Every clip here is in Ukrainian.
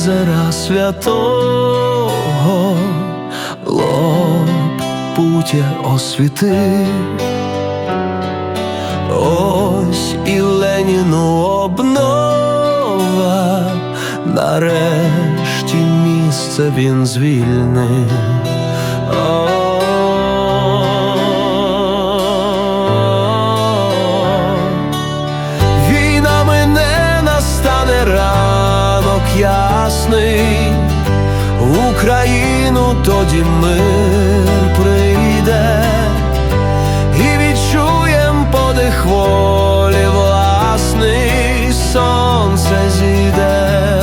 Лазара святого лоб путя освіти. Ось і Леніну обнова, нарешті місце він звільнив. Ясний, в Україну тоді мир прийде, і відчуєм подих волі власний, сонце зійде,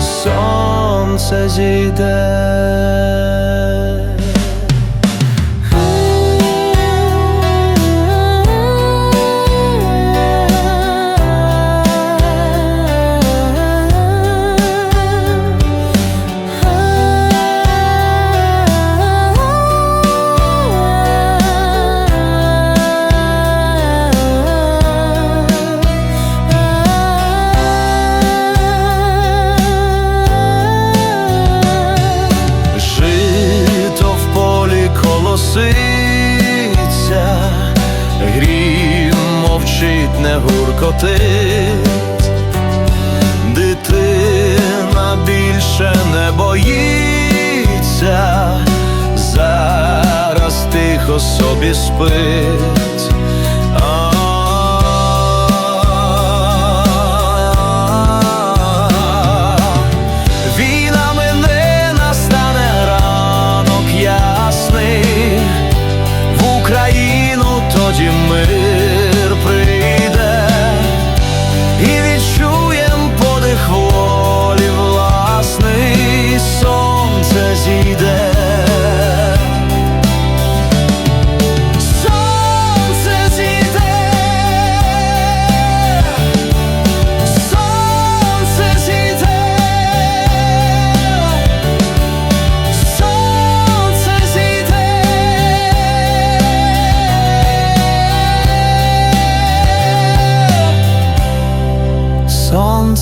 сонце зійде. Мовчить, не гуркотить, дитина більше не боїться, зараз тихо собі спить.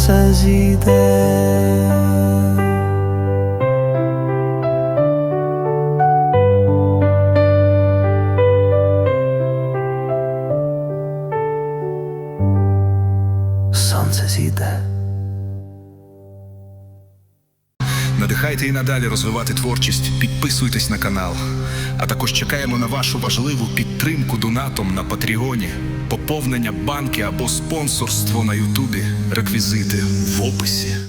Сонце. Сонце зійде. Надихайте і надалі розвивати творчість, підписуйтесь на канал. А також чекаємо на вашу важливу підтримку донатом на Патреоні, поповнення банки або спонсорство на Ютубі. Реквізити в описі.